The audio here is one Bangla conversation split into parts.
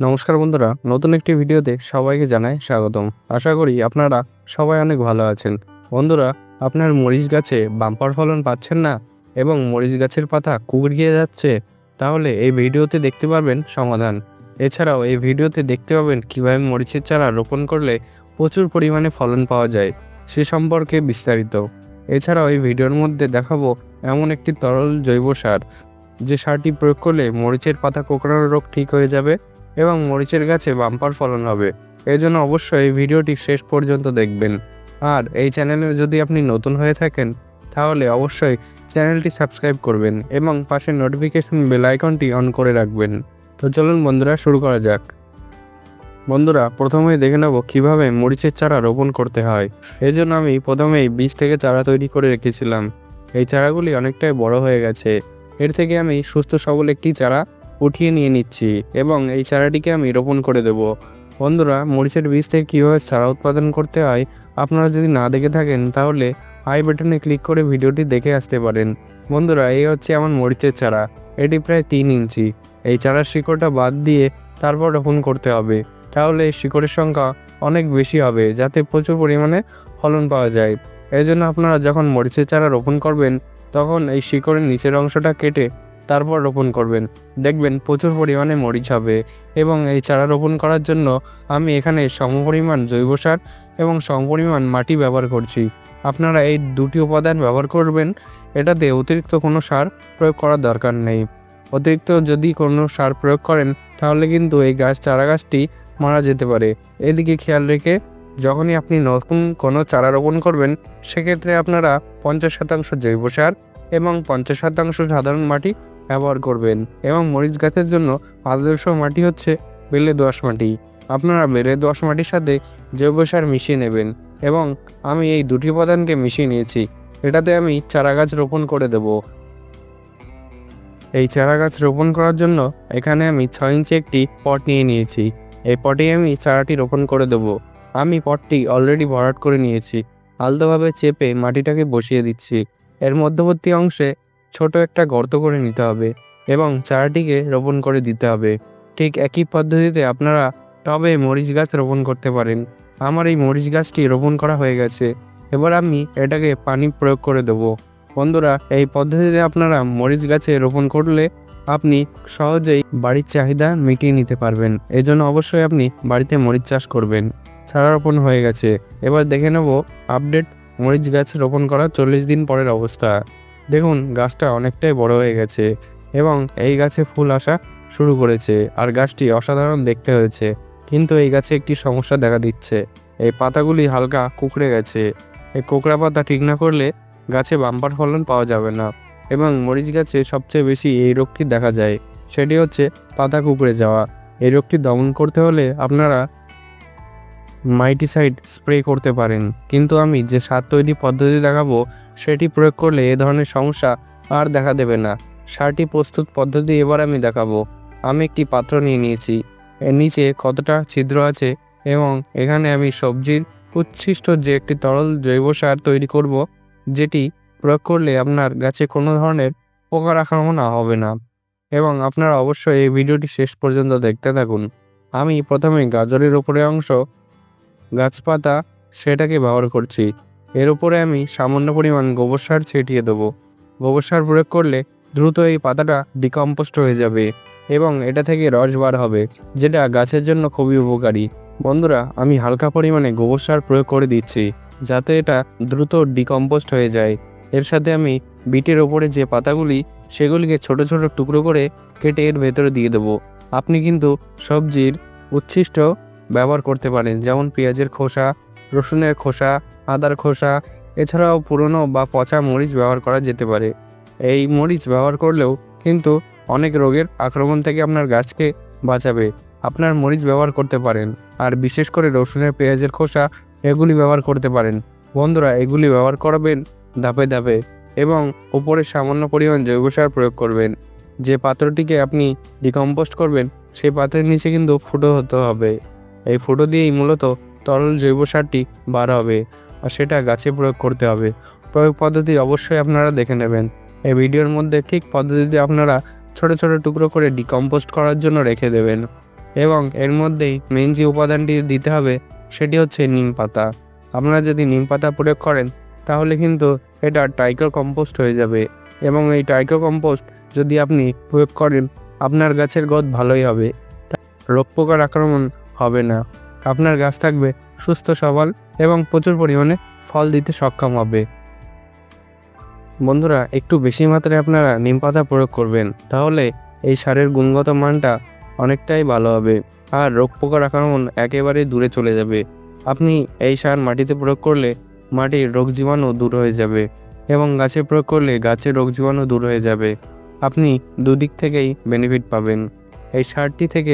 নমস্কার বন্ধুরা, নতুন একটি ভিডিওতে সবাইকে জানাই স্বাগতম। আশা করি আপনারা সবাই অনেক ভালো আছেন। বন্ধুরা, আপনার মরিচ গাছে বাম্পার ফলন পাচ্ছেন না এবং মরিচ গাছের পাতা কুকড়িয়ে যাচ্ছে, তাহলে এই ভিডিওতে দেখতে পারবেন সমাধান। এছাড়াও এই ভিডিওতে দেখতে পাবেন কীভাবে মরিচের চারা রোপণ করলে প্রচুর পরিমাণে ফলন পাওয়া যায়, সে সম্পর্কে বিস্তারিত। এছাড়াও এই ভিডিওর মধ্যে দেখাবো এমন একটি তরল জৈব সার, যে সারটি প্রয়োগ করলে মরিচের পাতা কোঁকড়ানো রোগ ঠিক হয়ে যাবে এবং মরিচের গাছে বাম্পার ফলন হবে। এই জন্য অবশ্যই ভিডিওটি শেষ পর্যন্ত দেখবেন। আর এই চ্যানেলে যদি আপনি নতুন হয়ে থাকেন, তাহলে অবশ্যই চ্যানেলটি সাবস্ক্রাইব করবেন এবং পাশে নোটিফিকেশন বেল আইকনটি অন করে রাখবেন। তো চলুন বন্ধুরা, শুরু করা যাক। বন্ধুরা, প্রথমেই দেখে নেব কীভাবে মরিচের চারা রোপণ করতে হয়। এই জন্য আমি প্রথমেই বীজ থেকে চারা তৈরি করে রেখেছিলাম। এই চারাগুলি অনেকটাই বড় হয়ে গেছে। এর থেকে আমি সুস্থ সবল একটি চারা উঠিয়ে নিয়ে নিচ্ছি এবং এই চারাটিকে আমি রোপণ করে দেব। বন্ধুরা, মরিচের বীজ থেকে কীভাবে চারা উৎপাদন করতে হয় আপনারা যদি না দেখে থাকেন, তাহলে আই বাটনে ক্লিক করে ভিডিওটি দেখে আসতে পারেন। বন্ধুরা, এই হচ্ছে আমার মরিচের চারা। এটি প্রায় তিন ইঞ্চি। এই চারার শিকড়টা বাদ দিয়ে তারপর রোপণ করতে হবে। তাহলে এই শিকড়ের সংখ্যা অনেক বেশি হবে, যাতে প্রচুর পরিমাণে ফলন পাওয়া যায়। এই জন্য আপনারা যখন মরিচের চারা রোপণ করবেন, তখন এই শিকড়ের নিচের অংশটা কেটে তারপর রোপণ করবেন। দেখবেন প্রচুর পরিমাণে মরিচ হবে এবং এই চারা রোপণ করার জন্য আমি এখানে সমপরিমাণ জৈব সার এবং সমপরিমাণ মাটি ব্যবহার করছি। আপনারা এই দুটি উপাদান ব্যবহার করবেন, এটাতে অতিরিক্ত কোনো সার প্রয়োগ করার দরকার নেই। অতিরিক্ত যদি কোনো সার প্রয়োগ করেন, তাহলে কিন্তু এই গাছ, চারা গাছটি মারা যেতে পারে। এদিকে খেয়াল রেখে যখনই আপনি নতুন কোনো চারা রোপণ করবেন, সেক্ষেত্রে আপনারা পঞ্চাশ শতাংশ জৈব সার এবং পঞ্চাশ শতাংশ সাধারণ মাটি ব্যবহার করবেন এবং মরিচ গাছের জন্য আদর্শ মাটি হচ্ছে বেলে দোআঁশ মাটি। আপনারা বেলে দোআঁশ মাটির সাথে জৈব সার মিশিয়ে নেবেন এবং আমি এই দুটি উপাদানকে মিশিয়ে নিয়েছি। এটাতে আমি চারা গাছ রোপণ করে দেব। এই চারা গাছ রোপণ করার জন্য এখানে আমি ছয় ইঞ্চি একটি পট নিয়ে নিয়েছি। এই পটে আমি চারাটি রোপণ করে দেব। আমি পটটি অলরেডি ভরাট করে নিয়েছি। আলতোভাবে চেপে মাটিটাকে বসিয়ে দিচ্ছি। এর মধ্যবর্তী অংশে ছোট একটা গর্ত করে নিতে হবে এবং চারাটিকে রোপণ করে দিতে হবে। ঠিক একই পদ্ধতিতে আপনারা টবে মরিচ গাছ রোপণ করতে পারেন। আমার এই মরিচ গাছটি রোপণ করা হয়ে গেছে। এবার আমি এটাকে পানি প্রয়োগ করে দেব। বন্ধুরা, এই পদ্ধতিতে আপনারা মরিচ গাছে রোপণ করলে আপনি সহজেই বাড়ির চাহিদা মিটিয়ে নিতে পারবেন। এই জন্য অবশ্যই আপনি বাড়িতে মরিচ চাষ করবেন। চারা রোপণ হয়ে গেছে। এবার দেখে নেব আপডেট মরিচ গাছ রোপণ করা চল্লিশ দিন পরের অবস্থা। দেখুন, গাছটা অনেকটাই বড় হয়ে গেছে এবং এই গাছে ফুল আসা শুরু করেছে আর গাছটি অসাধারণ দেখতে হয়েছে। কিন্তু এই গাছে একটি সমস্যা দেখা দিচ্ছে। এই পাতাগুলি হালকা কুকড়ে গেছে। এই কোকড়া পাতা ঠিক না করলে গাছে বাম্পার ফলন পাওয়া যাবে না এবং মরিচ গাছে সবচেয়ে বেশি এই রোগটি দেখা যায়। সেটি হচ্ছে পাতা কুকড়ে যাওয়া। এই রোগটি দমন করতে হলে আপনারা মাইটিসাইড স্প্রে করতে পারেন। কিন্তু আমি যে সার তৈরি পদ্ধতি দেখাবো, সেটি প্রয়োগ করলে এ ধরনের সমস্যা আর দেখা দেবে না। সারটি প্রস্তুত পদ্ধতি এবার আমি দেখাবো। আমি একটি পাত্র নিয়ে নিয়েছি। এর নিচে কতটা ছিদ্র আছে এবং এখানে আমি সবজির উচ্ছিষ্ট যে একটি তরল জৈব সার তৈরি করব, যেটি প্রয়োগ করলে আপনার গাছে কোনো ধরনের পোকার আক্রমণ হবে না। এবং আপনারা অবশ্যই এই ভিডিওটি শেষ পর্যন্ত দেখতে থাকুন। আমি প্রথমে গাজরের উপরে অংশ গাছপাতা, সেটাকে ব্যবহার করছি। এর উপরে আমি সামান্য পরিমাণ গোবর সার ছিটিয়ে দেবো। গোবর সার প্রয়োগ করলে দ্রুত এই পাতাটা ডিকম্পোস্ট হয়ে যাবে এবং এটা থেকে রস বার হবে, যেটা গাছের জন্য খুবই উপকারী। বন্ধুরা, আমি হালকা পরিমাণে গোবর সার প্রয়োগ করে দিচ্ছি, যাতে এটা দ্রুত ডিকম্পোস্ট হয়ে যায়। এর সাথে আমি বিটের ওপরে যে পাতাগুলি, সেগুলিকে ছোট ছোট টুকরো করে কেটে এর ভেতরে দিয়ে দেবো। আপনি কিন্তু সবজির উচ্ছিষ্ট ব্যবহার করতে পারেন, যেমন পেঁয়াজের খোসা, রসুনের খোসা, আদার খোসা, এছাড়াও পুরনো বা পচা মরিচ ব্যবহার করা যেতে পারে। এই মরিচ ব্যবহার করলেও কিন্তু অনেক রোগের আক্রমণ থেকে আপনার গাছকে বাঁচাবে। আপনার মরিচ ব্যবহার করতে পারেন, আর বিশেষ করে রসুনের, পেঁয়াজের খোসা, এগুলি ব্যবহার করতে পারেন। বন্ধুরা, এগুলি ব্যবহার করবেন ধাপে ধাপে এবং উপরে সামান্য পরিমাণ জৈব সার প্রয়োগ করবেন। যে পাত্রটিকে আপনি ডিকম্পোস্ট করবেন, সেই পাত্রের নিচে কিন্তু ফুটো হতে হবে। এই ফুটো দিয়েই মূলত তরল জৈব সারটি বার হবে আর সেটা গাছে প্রয়োগ করতে হবে। প্রয়োগ পদ্ধতি অবশ্যই আপনারা দেখে নেবেন। এই ভিডিওর মধ্যে ঠিক পদ্ধতিতে আপনারা ছোট ছোট টুকরো করে ডিকম্পোস্ট করার জন্য রেখে দেবেন এবং এর মধ্যেই মেন যে উপাদানটি দিতে হবে সেটি হচ্ছে নিম পাতা। আপনারা যদি নিম পাতা প্রয়োগ করেন তাহলে কিন্তু এটা টাইকো কম্পোস্ট হয়ে যাবে এবং এই টাইকো কম্পোস্ট যদি আপনি প্রয়োগ করেন আপনার গাছের গ্রোথ ভালোই হবে। রোগ পোকার আক্রমণ হবে না। আপনার গাছ থাকবে সুস্থ, সবল এবং প্রচুর পরিমাণে ফল দিতে সক্ষম হবে। বন্ধুরা, একটু বেশি মাত্রায় আপনারা নিম পাতা প্রয়োগ করবেন, তাহলে এই সারের গুণগত মানটা অনেকটাই ভালো হবে আর রোগ পোকার আক্রমণ একেবারেই দূরে চলে যাবে। আপনি এই সার মাটিতে প্রয়োগ করলে মাটির রোগ জীবাণু দূর হয়ে যাবে এবং গাছে প্রয়োগ করলে গাছের রোগ জীবাণু দূর হয়ে যাবে। আপনি দুদিক থেকেই বেনিফিট পাবেন। এই সারটি থেকে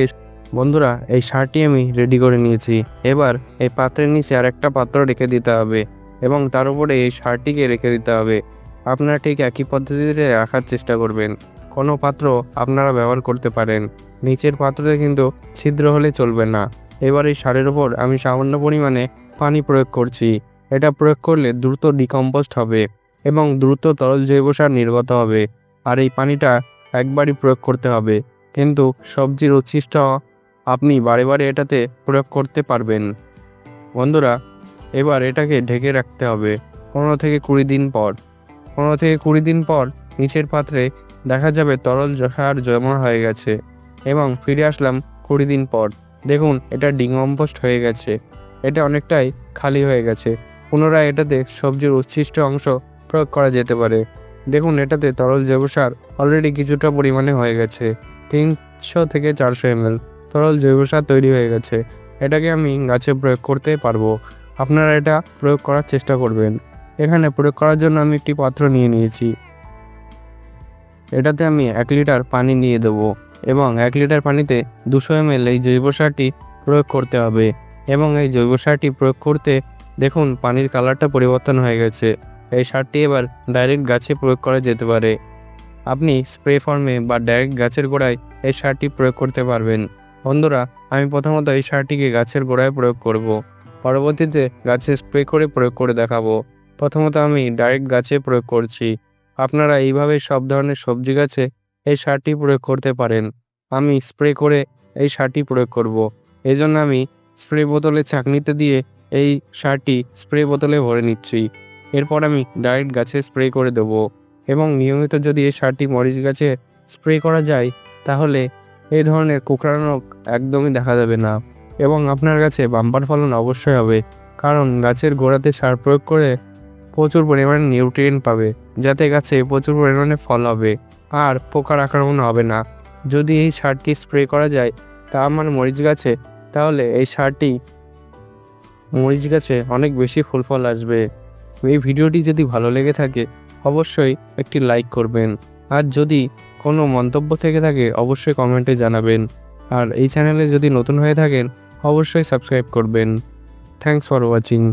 বন্ধুরা, এই সারটি আমি রেডি করে নিয়েছি। এবার এই পাত্রের নিচে আর একটা পাত্র রেখে দিতে হবে এবং তার উপরে এই সারটিকে রেখে দিতে হবে। আপনারা ঠিক একই পদ্ধতিতে রাখার চেষ্টা করবেন। কোনো পাত্র আপনারা ব্যবহার করতে পারেন। নিচের পাত্রতে কিন্তু ছিদ্র হলে চলবে না। এবার এই সারের ওপর আমি সামান্য পরিমাণে পানি প্রয়োগ করছি। এটা প্রয়োগ করলে দ্রুত ডিকম্পোস্ট হবে এবং দ্রুত তরল জৈব সার নির্গত হবে। আর এই পানিটা একবারই প্রয়োগ করতে হবে। কিন্তু সবজির উচ্ছিষ্ট আপনি বারে বারে এটাতে প্রয়োগ করতে পারবেন। বন্ধুরা, এবার এটাকে ঢেকে রাখতে হবে পনেরো থেকে কুড়ি দিন পর। পনেরো থেকে কুড়ি দিন পর নিচের পাত্রে দেখা যাবে তরল সার জমা হয়ে গেছে এবং ফিরে আসলাম কুড়ি দিন পর। দেখুন, এটা ডিকম্পোস্ট হয়ে গেছে। এটা অনেকটাই খালি হয়ে গেছে। পুনরায় এটাতে সবজির উচ্ছিষ্ট অংশ প্রয়োগ করা যেতে পারে। দেখুন, এটাতে তরল জৈব সার অলরেডি কিছুটা পরিমাণে হয়ে গেছে, তিনশো থেকে চারশো এমএল। তরল জৈব সার তৈরি হয়ে গেছে। এটাকে আমি গাছে প্রয়োগ করতে পারব। আপনারা এটা প্রয়োগ করার চেষ্টা করবেন। এখানে প্রয়োগ করার জন্য আমি একটি পাত্র নিয়ে নিয়েছি। এটাতে আমি এক লিটার পানি নিয়ে দেবো এবং এক লিটার পানিতে দুশো এমএল এই জৈব সারটি প্রয়োগ করতে হবে এবং এই জৈব সারটি প্রয়োগ করতে দেখুন পানির কালারটা পরিবর্তন হয়ে গেছে। এই সারটি এবার ডাইরেক্ট গাছে প্রয়োগ করা যেতে পারে। আপনি স্প্রে ফর্মে বা ডাইরেক্ট গাছের গোড়ায় এই সারটি প্রয়োগ করতে পারবেন। বন্ধুরা, আমি প্রথমত এই সারটিকে গাছের গোড়ায় প্রয়োগ করব। পরবর্তীতে গাছে স্প্রে করে প্রয়োগ করে দেখাবো। প্রথমত আমি ডাইরেক্ট গাছে প্রয়োগ করছি। আপনারা এইভাবে সব ধরনের সবজি গাছে এই সারটি প্রয়োগ করতে পারেন। আমি স্প্রে করে এই সারটি প্রয়োগ করব। এই জন্য আমি স্প্রে বোতলে ছাঁকনিতে দিয়ে এই সারটি স্প্রে বোতলে ভরে নিচ্ছি। এরপর আমি ডাইরেক্ট গাছে স্প্রে করে দেবো। এবং নিয়মিত যদি এই সারটি মরিচ গাছে স্প্রে করা যায়, তাহলে এই ধরনের কুকড়ানো একদমই দেখা যাবে না। এবং আপনার গাছে বাম্পার ফলন অবশ্যই হবে, কারণ গাছের গোড়াতে সার প্রয়োগ করে প্রচুর পরিমাণে নিউট্রিয়েন্ট পাবে, যাতে গাছে প্রচুর পরিমাণে ফল হবে, আর পোকার আক্রমণ হবে না। যদি এই সারটি স্প্রে করা যায় তা আমার মরিচ গাছে, তাহলে এই সারটি মরিচ গাছে অনেক বেশি ফুল ফল আসবে। এই ভিডিওটি যদি ভালো লেগে থাকে, অবশ্যই একটি লাইক করবেন। আর যদি কোনো মন্তব্য থেকে থাকে, অবশ্যই কমেন্টে জানাবেন। আর এই চ্যানেলে যদি নতুন হয়ে থাকেন, অবশ্যই সাবস্ক্রাইব করবেন। Thanks for watching.